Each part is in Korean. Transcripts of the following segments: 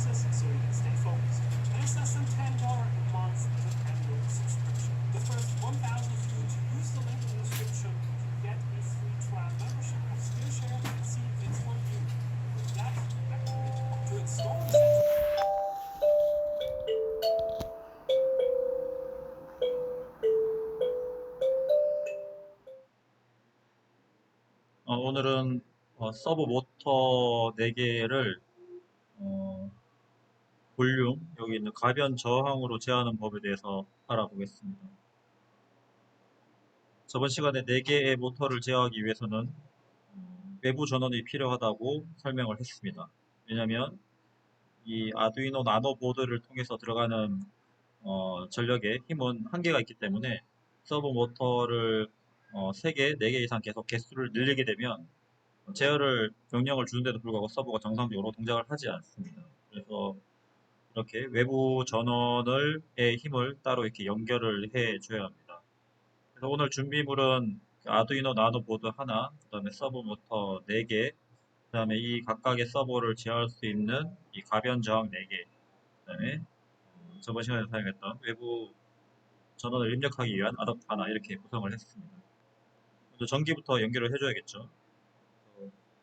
process so you can stay focused. It's less than ten dollars a month annual subscription. The first one thousand of you to use the link in the description get a free trial membership of Skillshare and see if it's for you. With that, back to you. To install the 어, 오늘은 어, 서브 모터 4개를 어, 볼륨, 여기 있는 가변 저항으로 제하는 법에 대해서 알아보겠습니다. 저번 시간에 4개의 모터를 제어하기 위해서는 어, 외부 전원이 필요하다고 설명을 했습니다. 왜냐하면 이 아두이노 나노 보드를 통해서 들어가는 어, 전력의 힘은 한계가 있기 때문에 서브 모터를 어, 3개, 4개 이상 계속 개수를 늘리게 되면 제어를 명령을 주는데도 불구하고 서버가 정상적으로 동작을 하지 않습니다. 그래서 이렇게 외부 전원을 의 힘을 따로 이렇게 연결을 해 줘야 합니다. 그래서 오늘 준비물은 아두이노 나노 보드 하나, 그 다음에 서버 모터 4개, 그 다음에 이 각각의 서버를 제어할 수 있는 이 가변 저항 4개, 그 다음에 어, 저번 시간에 사용했던 외부 전원을 입력하기 위한 아답터 하나 이렇게 구성을 했습니다. 먼저 전기부터 연결을 해줘야겠죠.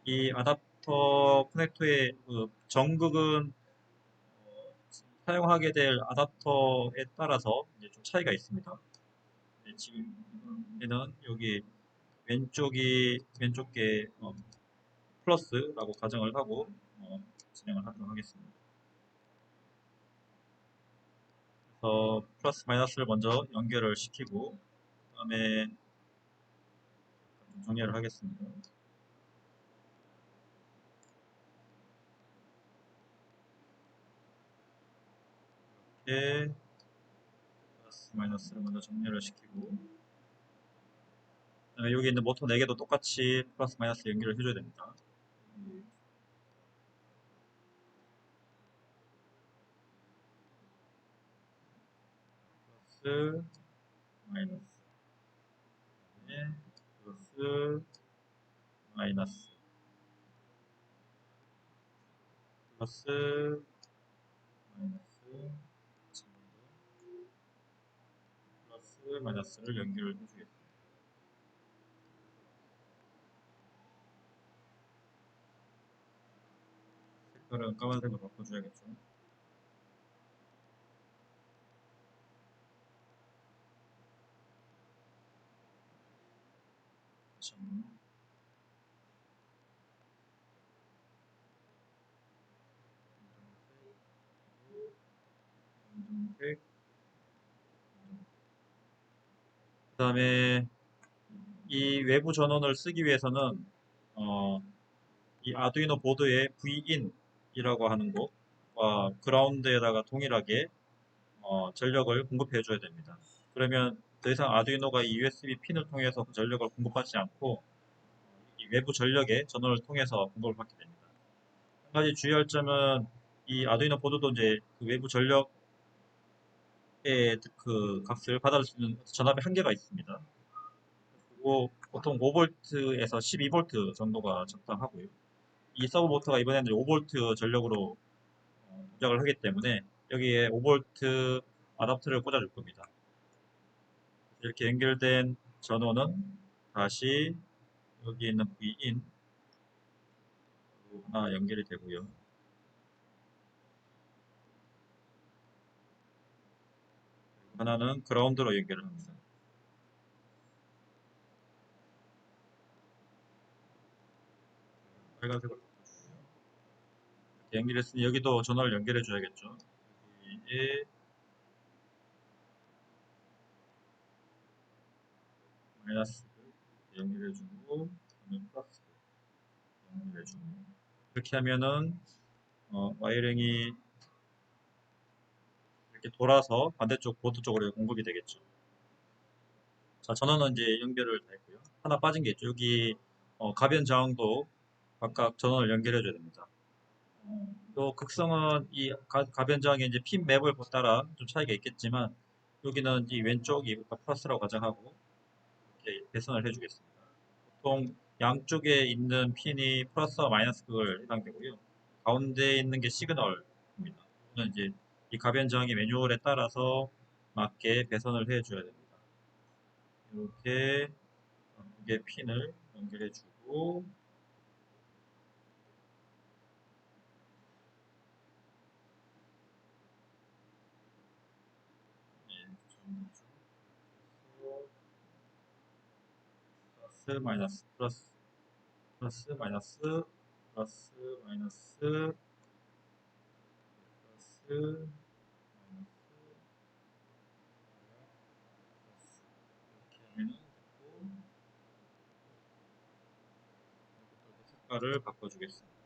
이 아답터 커넥터의 그 전극은 어, 사용하게 될 아답터에 따라서 이제 좀 차이가 있습니다. 네, 지금 얘는 여기 왼쪽이 왼쪽 게 어, 플러스라고 가정을 하고 어, 진행을 하도록 하겠습니다. 그래서 플러스 마이너스를 먼저 연결을 시키고 그 다음에 좀 정리를 하겠습니다. 이렇게 플러스 마이너스를 먼저 정렬을 시키고 그다음에 여기 있는 모터 4개도 똑같이 플러스 마이너스 연결을 해줘야 됩니다. 플러스 마이너스 네, 플러스 마이너스 플러스 마이너스 플러스 마이너스를 연결을 해주겠습니다. 색깔은 까만색으로 바꿔줘야겠죠. 다시 한번. 검정색, 그 다음에 이 외부 전원을 쓰기 위해서는 어, 이 아두이노 보드의 V인이라고 하는 곳과 그라운드에다가 동일하게 어, 전력을 공급해 줘야 됩니다. 그러면 더 이상 아두이노가 이 USB 핀을 통해서 그 전력을 공급하지 않고 이 외부 전력의 전원을 통해서 공급을 받게 됩니다. 한 가지 주의할 점은 이 아두이노 보드도 이제 그 외부 전력 의그 값을 받아들 수 있는 전압의 한계가 있습니다. 그리고 보통 5V에서 12V 정도가 적당하고요. 이 서브 모터가 이번에는 5V 전력으로 어, 동작을 하기 때문에 여기에 5V 아답터를 꽂아줄 겁니다. 이렇게 연결된 전원은 다시 여기 있는 V인 하나 연결이 되고요. 하나는 그라운드로 연결을 합니다. 빨간색으로 연결했으니 여기도 전원을 연결해 줘야겠죠. 여기에 마이너스 연결해 주고 그다음에 플러스 연결해 주고 이렇게 하면은 어, 와이링이 이렇게 돌아서 반대쪽 보드 쪽으로 공급이 되겠죠. 자, 전원은 이제 연결을 다 했고요. 하나 빠진 게 있죠. 여기 어, 가변 저항도 각각 전원을 연결해 줘야 됩니다. 어, 또 극성은 이 가, 가변 저항의 이제 핀 맵을 따라 좀 차이가 있겠지만 여기는 이 왼쪽이 플러스라고 가정하고 이렇게 배선을 해주겠습니다. 보통 양쪽에 있는 핀이 플러스와 마이너스 그걸 해당되고요. 가운데 있는 게 시그널입니다. 저는 이제 이 가변 저항의 매뉴얼에 따라서 맞게 배선을 해줘야 됩니다. 이렇게 두개 핀을 연결해주고 네. 플러스 마이너스 플러스 플러스 마이너스 플러스 마이너스 마이너스 이렇게 하면 됐고 색깔을 바꿔주겠습니다.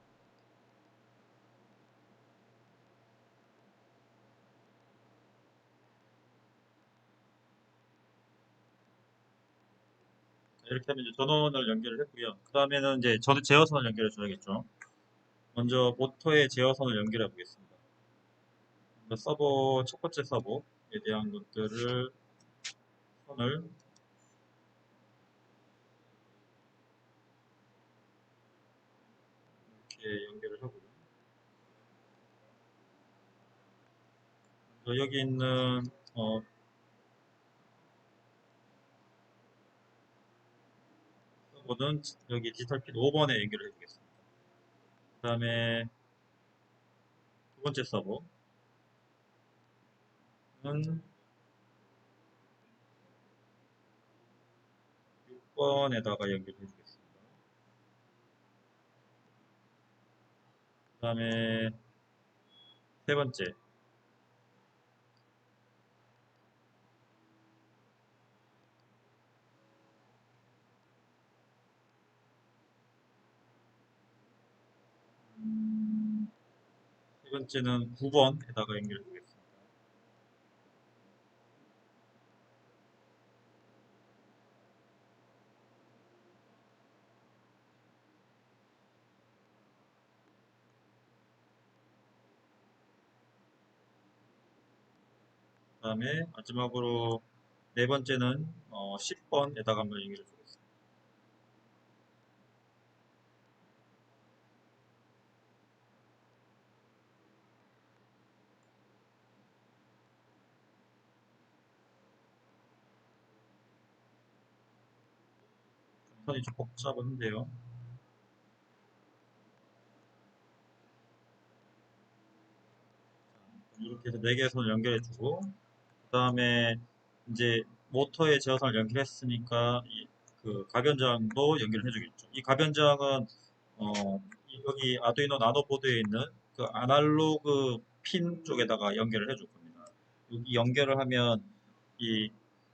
이렇게 하면 이제 전원을 연결을 했고요. 그 다음에는 이제 저 제어선을 연결해 줘야겠죠. 먼저 모터의 제어선을 연결해 보겠습니다. 먼저 서버 첫 번째 서버에 대한 것들을 선을 이렇게 연결을 하고요. 여기 있는 어, 서버는 여기 디지털 핀 5번에 연결을 해주겠습니다. 그 다음에 두 번째 서버 는 6번에다가 연결해 주겠습니다. 그 다음에 세 번째 세 번째는 9번에다가 연결해 주겠습니다. 그 다음에 마지막으로 네 번째는 어, 10번에다가 한번 연결해 주겠습니다. 선이 좀 복잡한데요. 이렇게 해서 네 개의 선을 연결해주고 그 다음에 이제 모터의 제어선을 연결했으니까 이, 그 가변저항도 연결해주겠죠. 이 가변저항은 어, 이- 여기 아두이노 나노 보드에 있는 그 아날로그 핀 쪽에다가 연결을 해줄 겁니다. 여기 연결을 하면 이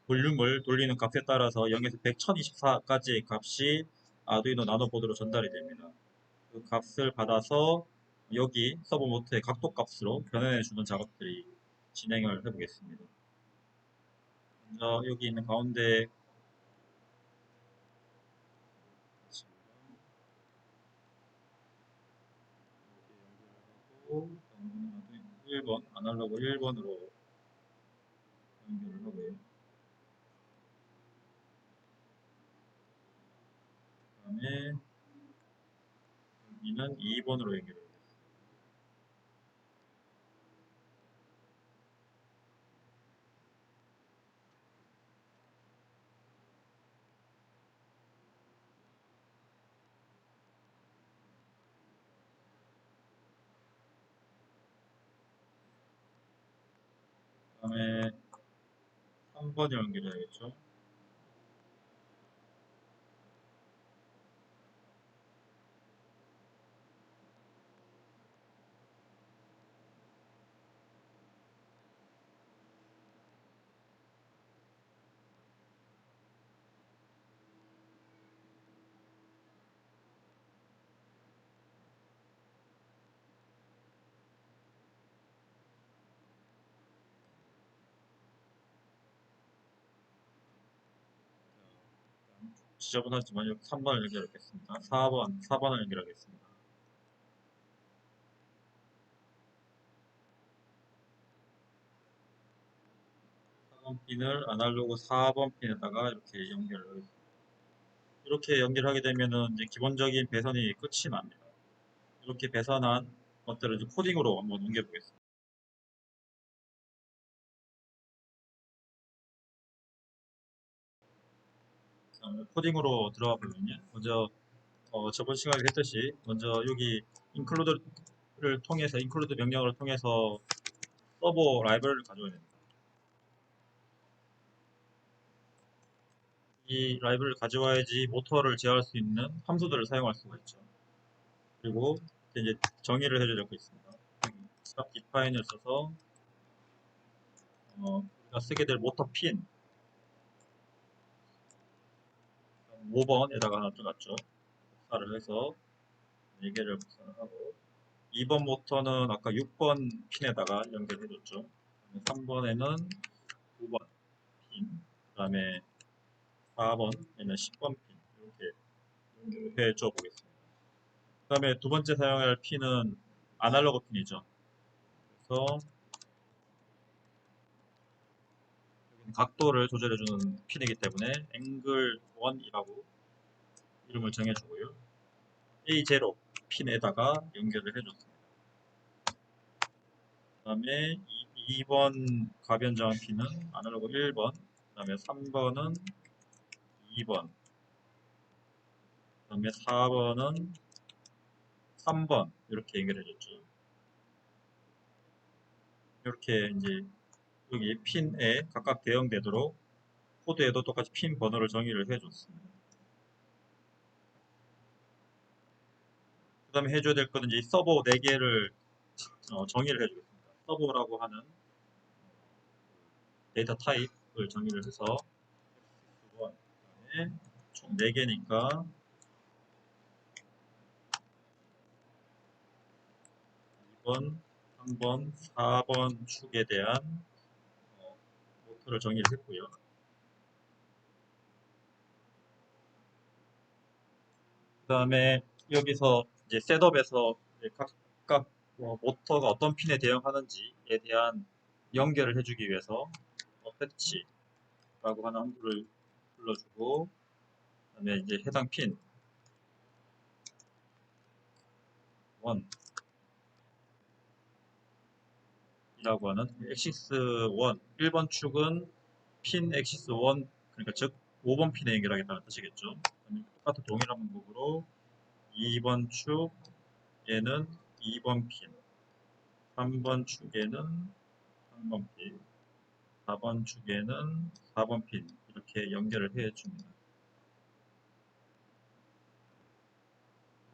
볼륨을 돌리는 값에 따라서 0에서 100, 1024까지의 값이 아두이노 나노 보드로 전달이 됩니다. 그 값을 받아서 여기 서버 모터의 각도 값으로 변환해 주는 작업들이 진행을 해 보겠습니다. 먼저 여기 있는 가운데 이렇게 연결을 하고 1번 아날로그 1번으로 연결을 하고요. 그 다음에 여기는 2번으로 연결을 다음에 3번을 연결해야겠죠. 지저분하지만 여기 3번을 연결하겠습니다. 4번, 4번을 연결하겠습니다. 번 핀을 아날로그 4번 핀에다가 이렇게 연결을. 이렇게 연결하게 되면은 이제 기본적인 배선이 끝이 납니다. 이렇게 배선한 것들을 코딩으로 한번 옮겨 보겠습니다. 어, 코딩으로 들어가 보면요. 먼저 어, 저번 시간에 했듯이 먼저 여기 include를 통해서 include 명령을 통해서 서버 라이브러리를 가져야 됩니다. 이 라이브를 가져와야지 모터를 제어할 수 있는 함수들을 사용할 수가 있죠. 그리고 이제 정의를 거 있습니다. 스탑 디파인을 써서 어, 우리가 쓰게 될 모터 핀 5번에다가 하나 들어갔죠. 복사를 해서 4개를 복사를 하고 2번 모터는 아까 6번 핀에다가 연결해줬죠. 3번에는 9번 핀, 그 다음에 4번에는 10번 핀 이렇게 연결해줘 보겠습니다. 그 다음에 두 번째 사용할 핀은 아날로그 핀이죠. 그래서 여기는 각도를 조절해주는 핀이기 때문에 앵글 1이라고 이름을 정해주고요. A0 핀에다가 연결을 해줬습니다. 그 다음에 2번 가변장 핀은 아날로그 1번, 그 다음에 3번은 2번, 그 다음에 4번은 3번 이렇게 연결해줬죠. 이렇게 이제 여기 핀에 각각 대응되도록 코드에도 똑같이 핀 번호를 정의를 해줬습니다. 그 다음에 해줘야 될 거는 이제 이 서버 4개를 정의를 해주겠습니다. 서버라고 하는 데이터 타입을 정의를 해서 x1 그다음에 총 4개니까 2번, 3번, 4번 축에 대한 어, 모터를 정의를 했고요. 그 다음에 여기서 이제 셋업에서 각각 뭐 모터가 어떤 핀에 대응하는지에 대한 연결을 해주기 위해서 어 패치라고 하는 함수를 불러주고 그 다음에 이제 해당 핀 1, 이라고 하는 엑시스 1 1번 축은 핀 엑시스 1 그러니까 즉 5번 핀에 연결하겠다는 뜻이겠죠. 똑같은 동일한 방법으로 2번 축에는 2번 핀 3번 축에는 3번 핀 4번 축에는 4번 핀 이렇게 연결을 해 줍니다.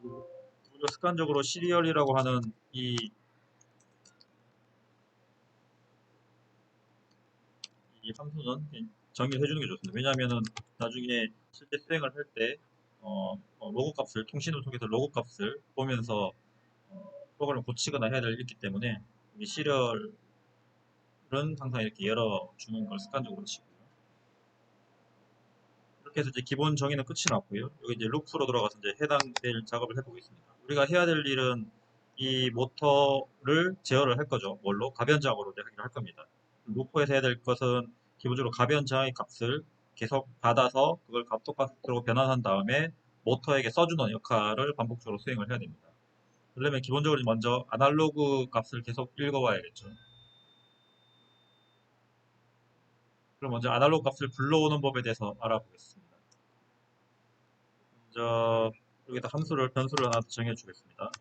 우리가 습관적으로 시리얼이라고 하는 이 이 함수는 정의를 해주는 게 좋습니다. 왜냐하면은 나중에 실제 수행을 할때 어, 어, 로그 값을 통신을 통해서 로그 값을 보면서 어, 프로그램을 고치거나 해야 될 있기 때문에 이 시리얼은 항상 이렇게 열어주는 걸 습관적으로 치고요. 이렇게 해서 이제 기본 정의는 끝이 났고요. 여기 이제 루프로 들어가서 이제 해당될 작업을 해보겠습니다. 우리가 해야 될 일은 이 모터를 제어를 할 거죠. 뭘로? 가변장으로 하기로 할 겁니다. 루프에서 해야 될 것은 기본적으로 가변장의 값을 계속 받아서 그걸 값똑같으로 변환한 다음에 모터에게 써주는 역할을 반복적으로 수행을 해야 됩니다. 그러려면 기본적으로 먼저 아날로그 값을 계속 읽어와야겠죠. 그럼 먼저 아날로그 값을 불러오는 법에 대해서 알아보겠습니다. 먼저 여기다 함수를 변수를 하나 정해주겠습니다.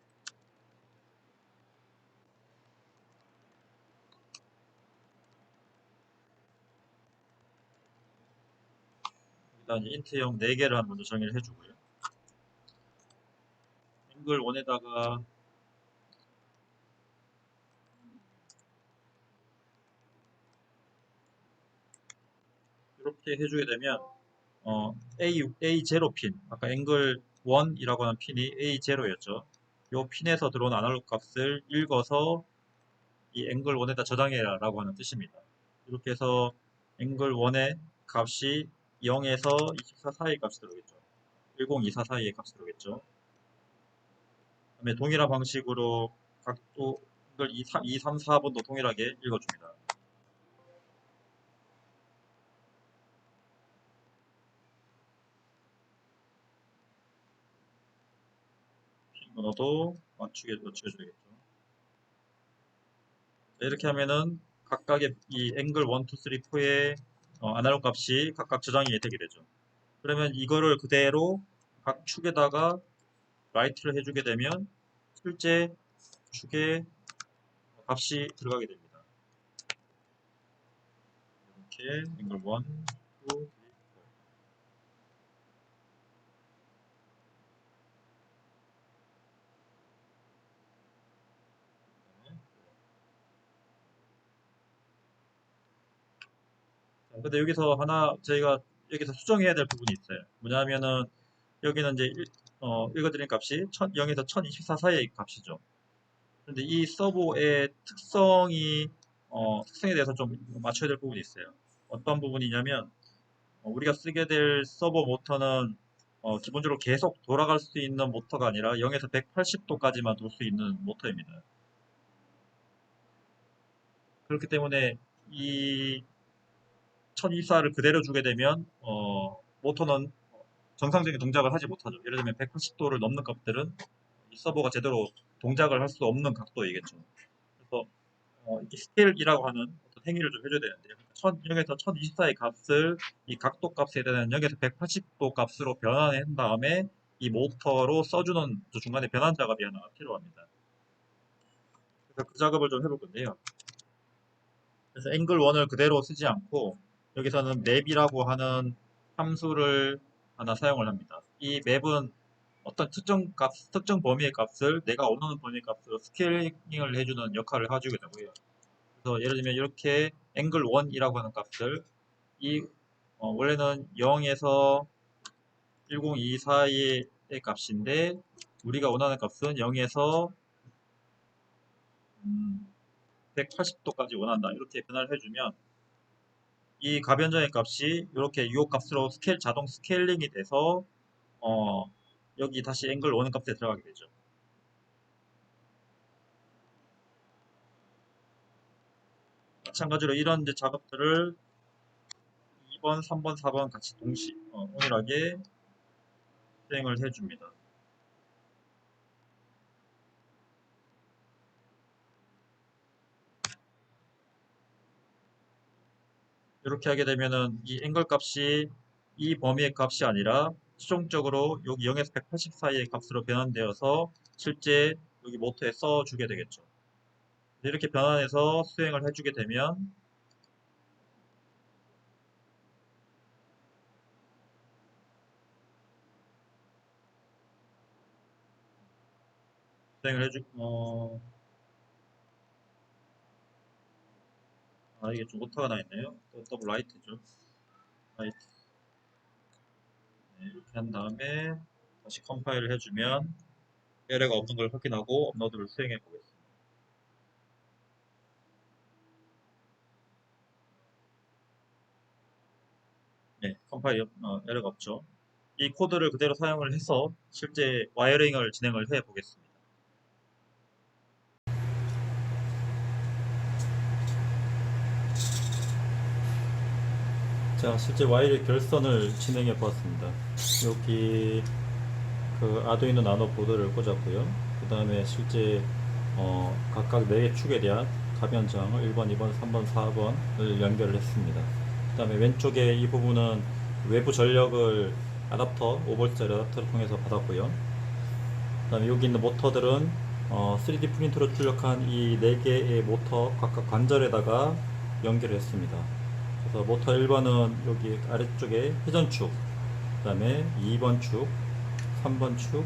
이제 인트형 4개를 먼저 정의를 해주고요. 앵글 1에다가 이렇게 해주게 되면 어, A, A0 핀, 아까 앵글 1이라고 하는 핀이 A0였죠. 이 핀에서 들어온 아날로그 값을 읽어서 이 앵글 1에다 저장해라 라고 하는 뜻입니다. 이렇게 해서 앵글 1의 값이 0에서 24 사이 값이 들어오겠죠. 10, 24 사이의 값이 들어오겠죠. 그다음에 동일한 방식으로 각도 2, 3, 2, 3, 4번도 동일하게 읽어줍니다. 핀 번호도 맞추게 맞춰줘야겠죠. 이렇게 하면은 각각의 이 앵글 1, 2, 3, 4의 어, 아날로그 값이 각각 저장이 되게 되죠. 그러면 이거를 그대로 각 축에다가 라이트를 해주게 되면 실제 축에 값이 들어가게 됩니다. 이렇게 앵글 1, 2, 근데 여기서 하나 저희가 여기서 수정해야 될 부분이 있어요. 뭐냐면은 여기는 이제 일- 어, 읽어드린 값이 0에서 1024 사이의 값이죠. 근데 이 서버의 특성이 어, 특성에 대해서 좀 맞춰야 될 부분이 있어요. 어떤 부분이냐면 어, 우리가 쓰게 될 서버 모터는 어, 기본적으로 계속 돌아갈 수 있는 모터가 아니라 0에서 180도까지만 돌 수 있는 모터입니다. 그렇기 때문에 이 1024를 그대로 주게 되면 어, 모터는 정상적인 동작을 하지 못하죠. 예를 들면 180도를 넘는 값들은 이 서버가 제대로 동작을 할 수 없는 각도이겠죠. 그래서 어, 이 스케일이라고 하는 행위를 좀 해줘야 되는데요. 0에서 1024의 값을 이 각도 값에 대한 0에서 180도 값으로 변환한 다음에 이 모터로 써주는 저 중간에 변환 작업이 하나 필요합니다. 그래서 그 작업을 좀 해볼 건데요. 그래서 앵글 1을 그대로 쓰지 않고 여기서는 맵이라고 하는 함수를 하나 사용을 합니다. 이 맵은 어떤 특정 값, 특정 범위의 값을 내가 원하는 범위의 값으로 스케일링을 해주는 역할을 해주게 되고요. 그래서 예를 들면 이렇게 앵글 1이라고 하는 값을 이 어, 원래는 0에서 1024 사이의 값인데 우리가 원하는 값은 0에서 음, 180도까지 원한다. 이렇게 변화를 해주면 이 가변적의 값이 이렇게 유효 값으로 스케일 자동 스케일링이 돼서 어, 여기 다시 앵글 원는 값에 들어가게 되죠. 마찬가지로 이런 이제 작업들을 2번, 3번, 4번 같이 동시 어, 동일하게 수행을 해줍니다. 이렇게 하게 되면은 이 앵글 값이 이 범위의 값이 아니라 최종적으로 여기 0에서 180 사이의 값으로 변환되어서 실제 여기 모터에 써주게 되겠죠. 이렇게 변환해서 수행을 해주게 되면 수행을 해주 어... 아 이게 좀 오타가 나 있네요. 또 더블 라이트죠. 라이트. 네, 이렇게 한 다음에 다시 컴파일을 해주면 에러가 없는 걸 확인하고 업로드를 수행해 보겠습니다. 네, 컴파일 어, 에러가 없죠. 이 코드를 그대로 사용을 해서 실제 와이어링을 진행을 해 보겠습니다. 자, 실제 와이어 결선을 진행해 보았습니다. 여기 그 아두이노 나노 보드를 꽂았고요. 그 다음에 실제 어, 각각 4개 축에 대한 가변장을 1번, 2번, 3번, 4번을 연결을 했습니다. 그 다음에 왼쪽에 이 부분은 외부 전력을 아답터, 5V짜리 아답터를 통해서 받았고요. 그 다음에 여기 있는 모터들은 어, 3D 프린터로 출력한 이 4개의 모터 각각 관절에다가 연결을 했습니다. 그래서 모터 1번은 여기 아래쪽에 회전축, 그 다음에 2번 축, 3번 축,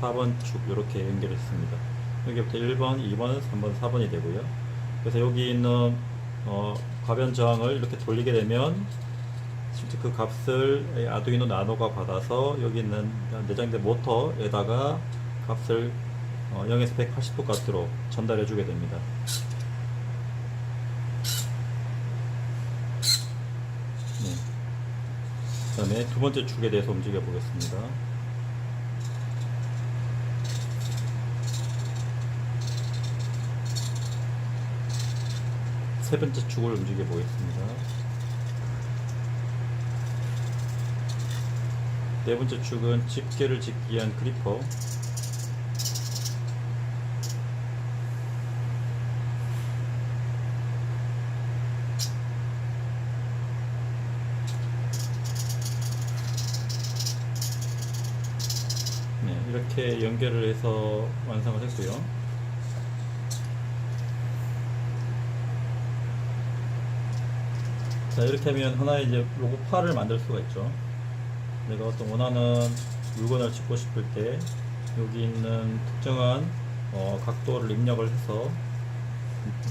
4번 축 이렇게 연결했습니다. 여기부터 1번, 2번, 3번, 4번이 되고요. 그래서 여기 있는 어, 가변 저항을 이렇게 돌리게 되면 실제 그 값을 아두이노 나노가 받아서 여기 있는 내장된 모터에다가 값을 어, 0에서 180도 값으로 전달해 주게 됩니다. 그 다음에 두 번째 축에 대해서 움직여 보겠습니다. 세 번째 축을 움직여 보겠습니다. 네 번째 축은 집게를 집기 위한 그리퍼. 이렇게 연결을 해서 완성을 했고요. 자 이렇게 하면 하나의 이제 로고 파를 만들 수가 있죠. 내가 어떤 원하는 물건을 찍고 싶을 때 여기 있는 특정한 어, 각도를 입력을 해서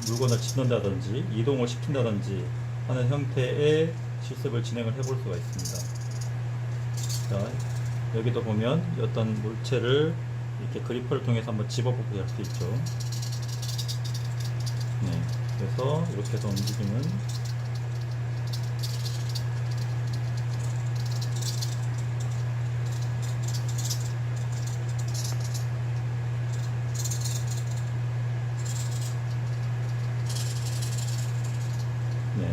물건을 짓는다든지 이동을 시킨다든지 하는 형태의 실습을 진행을 해볼 수가 있습니다. 자, 여기도 보면 어떤 물체를 이렇게 그리퍼를 통해서 한번 집어보게 할수 있죠. 네, 그래서 이렇게 해서 움직이는 네.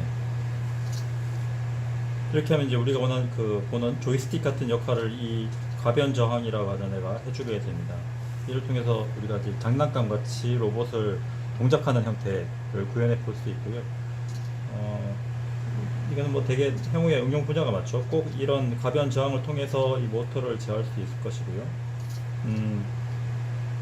이렇게 하면 이제 우리가 원하는 그 보는 조이스틱 같은 역할을 이 가변 저항이라고 하는 애가 해주게 됩니다. 이를 통해서 우리가 이제 장난감 같이 로봇을 동작하는 형태를 구현해 볼 수 있고요. 어, 이거는 뭐 되게 향후에 응용 분야가 맞죠. 꼭 이런 가변 저항을 통해서 이 모터를 제어할 수 있을 것이고요. 음,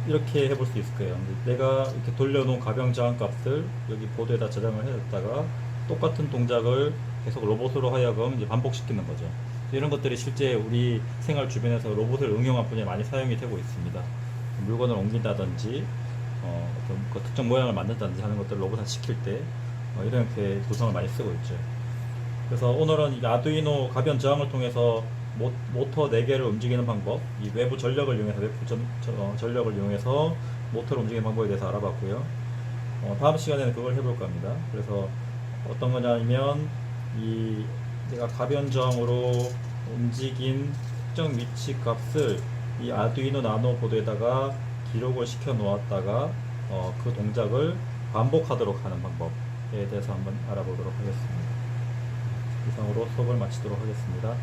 이렇게 해볼 수 있을 거예요. 내가 이렇게 돌려놓은 가변 저항 값을 여기 보드에다 저장을 해뒀다가 똑같은 동작을 계속 로봇으로 하여금 이제 반복시키는 거죠. 이런 것들이 실제 우리 생활 주변에서 로봇을 응용한 분야에 많이 사용이 되고 있습니다. 물건을 옮긴다든지 어, 어떤 그 특정 모양을 만든다든지 하는 것들을 로봇화 시킬 때 어, 이런 형태의 도성을 많이 쓰고 있죠. 그래서 오늘은 이 아두이노 가변 저항을 통해서 모, 모터 4개를 움직이는 방법, 이 외부 전력을 이용해서 외부 전, 저- 어, 전력을 이용해서 모터를 움직이는 방법에 대해서 알아봤고요. 어, 다음 시간에는 그걸 해볼까 합니다. 그래서 어떤 거냐면 이 내가 가변 저항으로 움직인 특정 위치 값을 이 아두이노 나노 보드에다가 기록을 시켜 놓았다가 어, 그 동작을 반복하도록 하는 방법에 대해서 한번 알아보도록 하겠습니다. 이상으로 수업을 마치도록 하겠습니다.